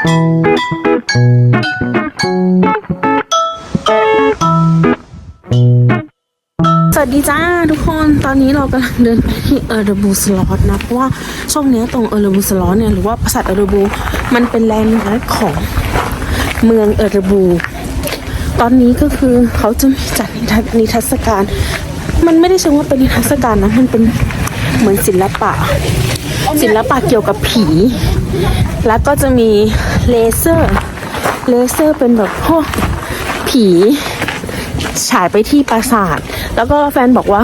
สวัสดีจ้าทุกคนตอนนี้เรากำลังเดินไปที่เออร์เดบูสล็อตนะ เพราะว่าช่วงนี้ตรงเออร์เดบูสล็อตเนี่ย หรือว่าปราสาทเออร์เดบูมันเป็นแลนด์มาร์คของเมืองเออร์เดบูตอนนี้ก็คือเขาจะมีจัดนิทรรศนิทรรศการ มันไม่ได้เชิงว่าเป็นนิทรรศการนะ มันเป็นเหมือนศิลปะ ศิลปะเกี่ยวกับผี แล้วก็จะมีเลเซอร์ เลเซอร์เป็นแบบพวกผีฉายไปที่ปราสาท แล้วก็แฟนบอกว่า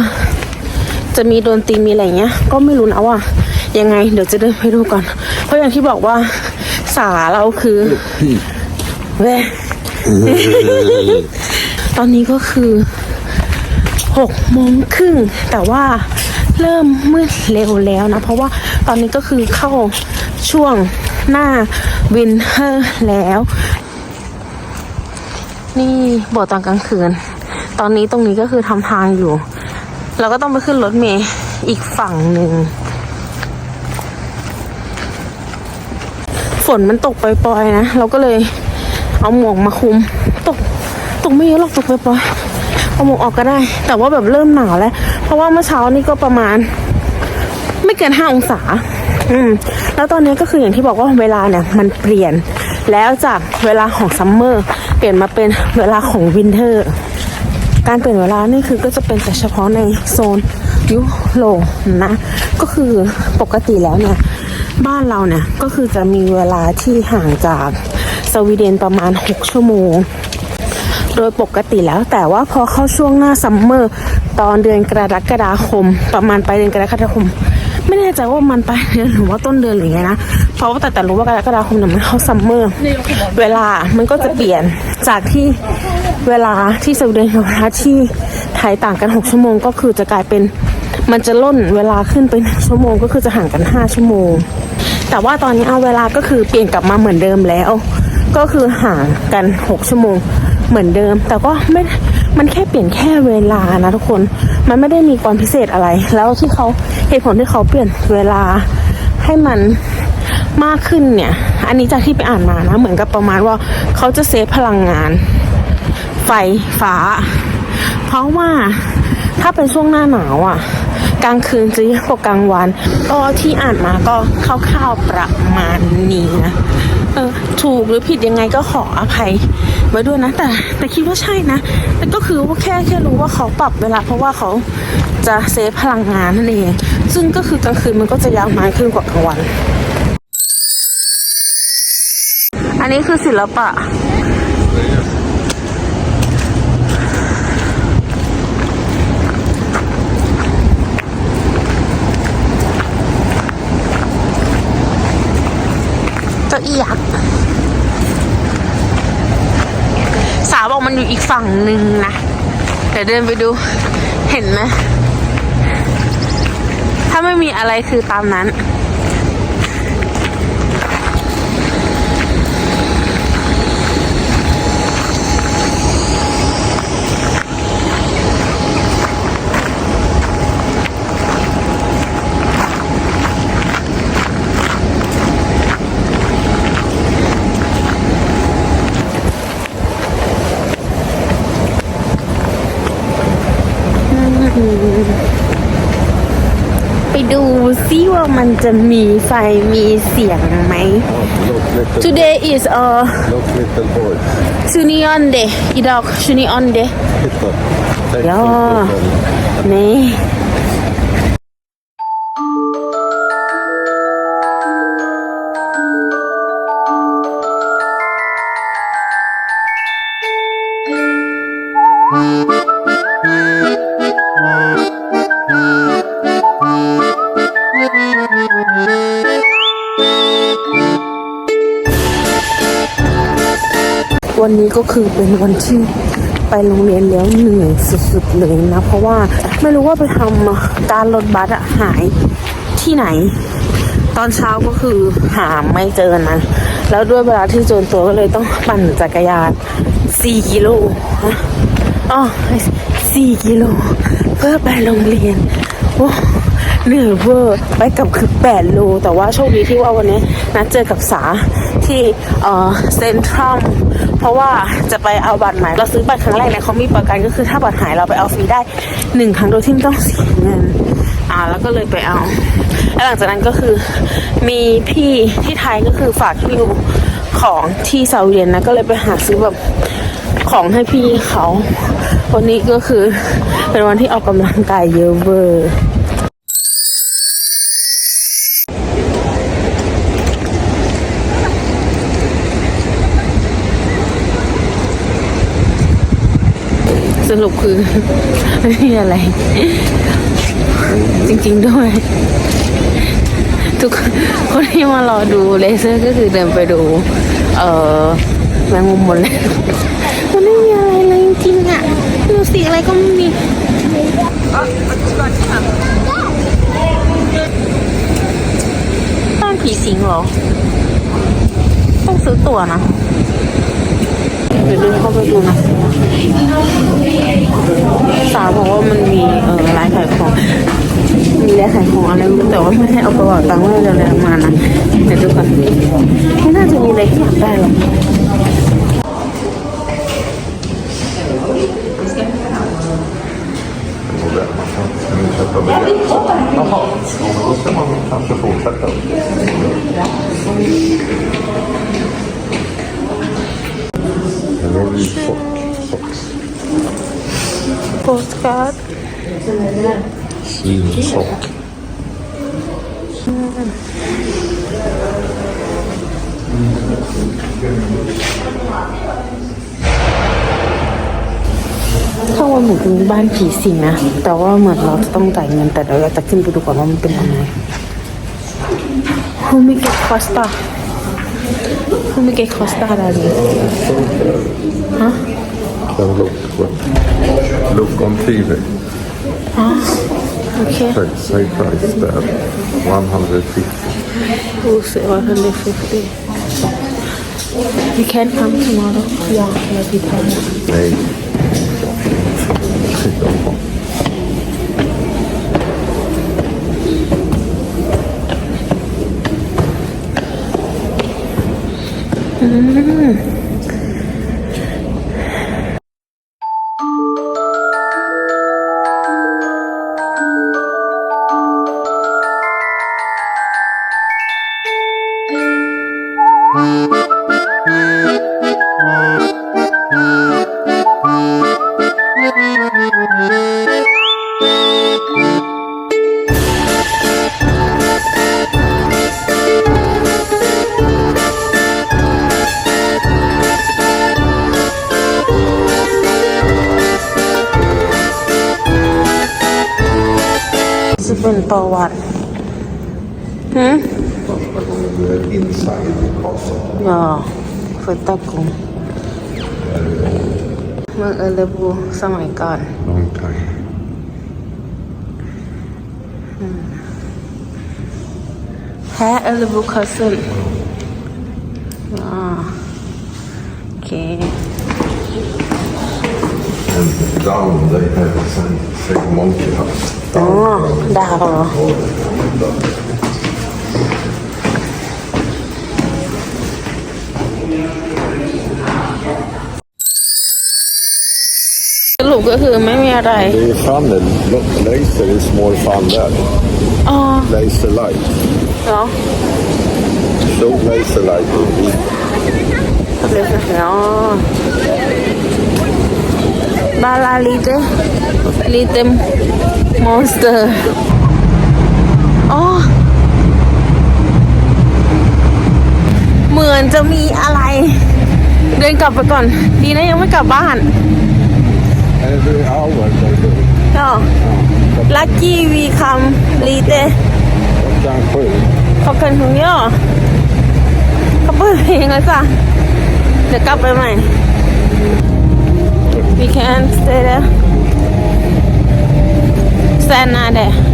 จะมีดนตรีมีอะไรเงี้ย ก็ไม่รู้นะว่า ยังไง เดี๋ยวจะเดินไปดูก่อน เพราะอย่างที่บอกว่าสาเราคือเว้ยตอนนี้ก็คือหกโมงครึ่งแต่ว่า เริ่มมืดเร็วแล้วนะ เพราะว่าตอนนี้ก็คือเข้าช่วงหน้าวินเทอร์แล้ว นี่บสถ์ตอนกลางคืน ตอนนี้ตรงนี้ก็คือทำทางอยู่ เราก็ต้องไปขึ้นรถเมย์อีกฝั่งหนึ่งฝนมันตกปล่อยๆนะ เราก็เลยเอาหมวกมาคุม ตก ตกไม่เยอะหรอกตกปล่อยๆ เอาหมวกออกก็ได้ แต่ว่าแบบเริ่มหนาวแล้ว เพราะว่าเมื่อเช้านี่ก็ประมาณ ไม่เกินห้าองศา อืม แล้วตอนนี้ก็คืออย่างที่บอกว่าเวลาเนี่ย มันเปลี่ยน แล้วจากเวลาของซัมเมอร์เปลี่ยนมาเป็นเวลาของวินเทอร์ การเปลี่ยนเวลานี่คือก็จะเป็นแต่เฉพาะในโซนยุโรปนะ ก็คือปกติแล้วเนี่ย บ้านเราเนี่ยก็คือจะมีเวลาที่ห่างจากสวีเดนประมาณ 6 ชั่วโมง โดยปกติแล้ว แต่ว่าพอเข้าช่วงหน้าซัมเมอร์ตอนเดือนกรกฎาคม ประมาณปลายเดือนกรกฎาคม ไม่แน่ใจว่ามันปลายเดือนหรือว่าต้นเดือนหรือไงนะเพราะว่าแต่แต่รู้ว่ากรกฎาคมเนี่ยมันเข้าซัมเมอร์เวลามันก็จะเปลี่ยนจากที่เวลาที่สวีเดนกับเวลาที่ไทยต่างกัน 6 ชั่วโมง ก็คือจะกลายเป็นมันจะล่นเวลาขึ้นเป็นชั่วโมงก็คือจะห่างกัน 5 ชั่วโมง แต่ว่าตอนนี้เอาเวลาก็คือเปลี่ยนกลับมาเหมือนเดิมแล้ว ก็คือห่างกัน 6 ชั่วโมง เหมือนเดิม แต่ก็ไม่ มันแค่เปลี่ยนแค่เวลานะทุกคน มันไม่ได้มีความพิเศษอะไร แล้วที่เขาเหตุผลที่เขาเปลี่ยนเวลาให้มันมากขึ้นเนี่ย อันนี้จากที่ไปอ่านมานะ เหมือนกับประมาณว่าเขาจะเซฟพลังงาน ไฟฟ้า เพราะว่าถ้าเป็นช่วงหน้าหนาวอะ กลางคืนจะเยอะกว่ากลางวัน ก็ที่อ่านมาก็คร่าวๆประมาณนี้นะเออถูกหรือผิดยังไงก็ขออภัยไว้ด้วยนะ แต่แต่คิดว่าใช่นะแต่ก็คือว่าแค่แค่รู้ว่าเขาปรับเวลาเพราะว่าเขาจะเซฟพลังงานนั่นเอง ซึ่งก็คือกลางคืนมันก็จะยาวนานขึ้นกว่ากลางวัน อันนี้คือศิลปะ เอียักสาวบอกมันอยู่อีกฝั่งหนึ่งนะ เดี๋ยวเดินไปดู เห็นไหม ถ้าไม่มีอะไรคือตามนั้น มันจะมีไฟมีเสียงไหม Look, little, Today is a look, little boy. Sunion Day idag Sunion Day Titta. Tänk Ja. på den. นี่ วันนี้ก็คือเป็นวันที่ไปโรงเรียนแล้วเหนื่อยสุดๆเลยนะ เพราะว่าไม่รู้ว่าไปทำการรถบัสอะหายที่ไหน ตอนเช้าก็คือหาไม่เจอนะ แล้วด้วยเวลาที่จรตัวก็เลยต้องปั่นจักรยาน 4 กิโลฮะอ๋อ4กิโลเพื่อไปโรงเรียนโอ้เหนื่อยเวอร์ไปกลับคือ8โล แต่ว่าโชคดีที่ว่าวันนี้นัดเจอกับสาที่เอ่อเซ็นทรัล ราะว่าจะไปเอาบัตรใหม่เราซื้อบัตรครั้งแรกเนี่ยเขามีประกันก็คือถ้าบัตรหายเราไปเอาฟรีได้หนึ่งครั้งโดยที่ไม่ต้องเสียเงินอ่าแล้วก็เลยไปเอาแล้วหลังจากนั้นก็คือมีพี่ที่ไทยก็คือฝากฮิวของที่เซาเวียนนะก็เลยไปหาซื้อแบบของให้พี่เขาวันนี้ก็คือเป็นวันที่ออกกำลังกายเยอะเวอร์ สรุปคือไม่มีอะไร จริง ๆด้วย ทุกคนที่มารอดูเลเซอร์ก็คือเดินไปดู เอ่อแมงมุมหมดเลยมันไม่มีอะไรเลยจริงๆอะดูสิอะไรก็ไม่มีบ้านผีสิงเหรอ ต้องซื้อตั๋วนะ เดี๋ยวเดินเข้าไปดูนะสาวบอกว่ามันมีเออร้านขายของ มีร้านขายของอะไรไม่รู้แต่ว่าไม่ให้เอากระเป๋าตังค์ไว้เร็วๆมานะเดี๋ยวดูกันไม่น่าจะมีอะไรที่อยากได้หรอก Jaha, då ska man kanske fortsätta. Eller har vi sock, socks? โปสการ์ด Svinsock. ถ้าวันเหมือนเป็นบ้านผีสิงนะ แต่ว่าเหมือนเราจะต้องจ่ายเงินแต่เดี๋ยวเราจะขึ้นไปดูก่อนว่ามันเป็นยังไงฮูมิเกะคอสตาฮูมิเกะคอสตา อะไรเนี่ย Can look, look on TV. โอเค Say, say price there. 150. ดูสิว่า150 You can come tomorrow yeah maybe tomorrow Nej. on to? Hmm? Inside. Oh, kita ko. Mag-alabo sa my car. Ha, alabo ka sa... Okay. And down they have the same, monkey house. อ๋อดาวเหรอสรุปก็คือไม่มีอะไร Det är funnel. Look, Laser is more fun there. อ๋อ Laser light. เหรอ Show laser light. in เรียกเหรอบาลาลีเตลีเตม มอนสเตอร์อ๋อเหมือนจะมีอะไร เดินกลับไปก่อน ดีนะยังไม่กลับบ้าน Every hour they do. ก็ลัคกี้วีคัมลีเต Klockan sju. ขอบคุณคุณย่อเขาเปิดเพลงแล้วจ้ะเดี๋ยวกลับไปใหม่ we can stay there stand ห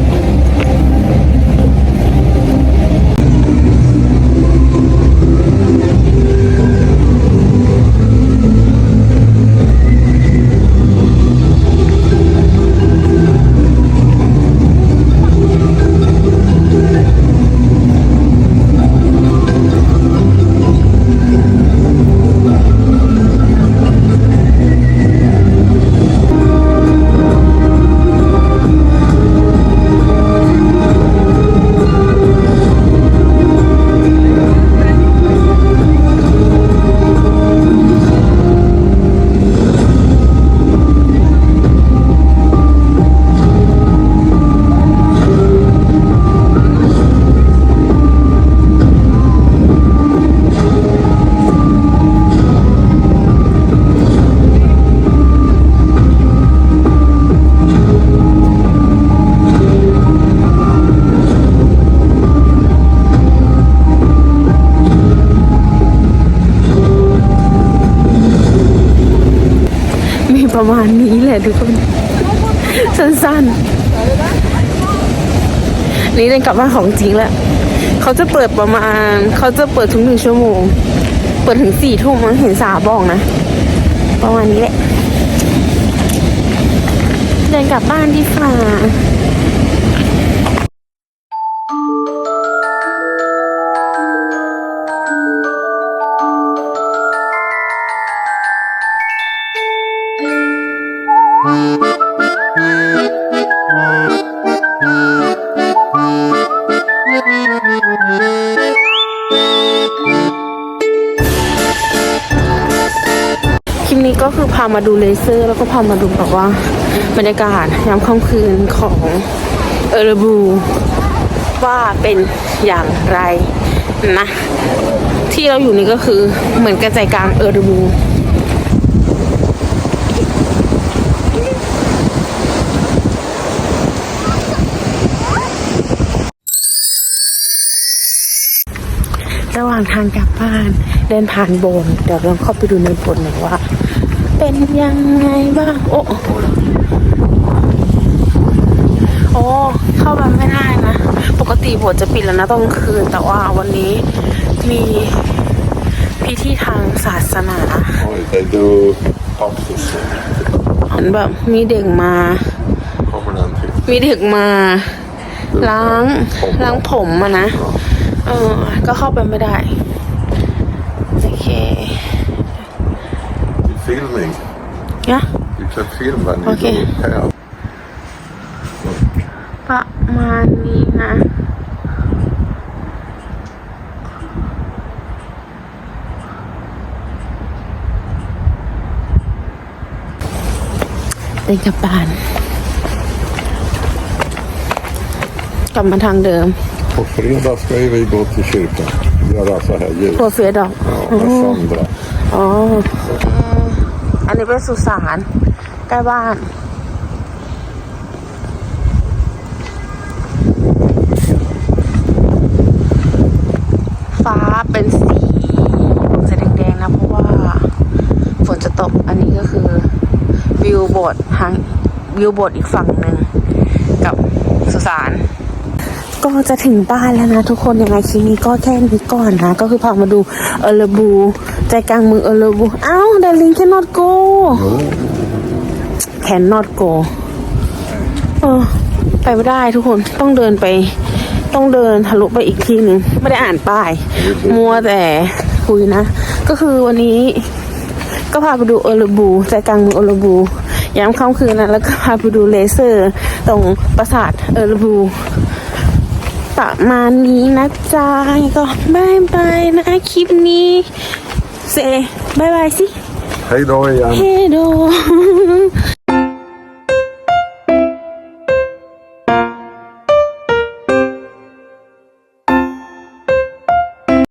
ทุกคน สั้นๆ นี่เดินกลับบ้านของจริงแล้วเขาจะเปิดประมาณ เขาจะเปิดทุกหนึ่งชั่วโมง เปิดถึงสี่ทุ่มมันเห็นสาบอกนะ ประมาณนี้แหละ เดินกลับบ้านดีฝ่าามาดูเลเซอร์ แล้วก็พามาดูแบบว่าบรรยากาศยามค่ำคืนของเออร์บู ว่าเป็นอย่างไรนะที่เราอยู่นี่ก็คือเหมือนกระจายกลางเออร์บูระหว่างทางกลับบ้านเดินผ่านโบสถ์เดี๋ยวเราเข้าไปดูในโบสถ์หน่อยว่า เป็นยังไงบ้าง โอ้โอ้เข้าไปไม่ได้นะ ปกติโบสถ์จะปิดแล้วนะตอนกลางคืน แต่ว่าวันนี้มีพิธีทางศาสนา Oj, they do baptism. เหมือนแบบมีเด็กมา Kommer den till. มีเด็กมาล้างล้างผมอะนะ เออ ก็เข้าไปไม่ได้ โอเค Filming. นะ You can film when you Okej. go här. ประมาณนี้นะ เดินกลับบ้าน กลับมาทางเดิม På fredag ska ju vi gå till kyrkan. Göra så här jul. ตัวเฟียดอก Ja, med Sandra. อ๋ อันนี้เป็นสุสานใกล้บ้านฟ้าเป็นสีสีแดงๆนะ เพราะว่าฝนจะตก อันนี้ก็คือ วิวโบสถ์ทางวิวโบสถ์อีกฝั่งหนึ่งกับสุสาน ก็จะถึงบ้านแล้วนะทุกคนยังไงคลิปนี้ก็แค่นี้ก่อนนะ ก็คือพามาดูเออร์บู ใจกลางเมืองเออร์บูอ้าวดาริงแค่นอตโกแคนนอตโกเออไปไม่ได้ทุกคนต้องเดินไป ต้องเดินทะลุไปอีกทีหนึ่งไม่ได้อ่านป้าย มัวแต่คุยนะ ก็คือวันนี้ ก็พาไปดูเออร์บูใจกลางเมืองเออร์บูยามค่ำคืนนะแล้วก็พาไปดูเลเซอร์ ตรงปราสาทเออร์บู ประมาณนี้นะจ๊ะก็บายบายนะคลิปนี้เซบายบายสิ Hej då igen. เฮโด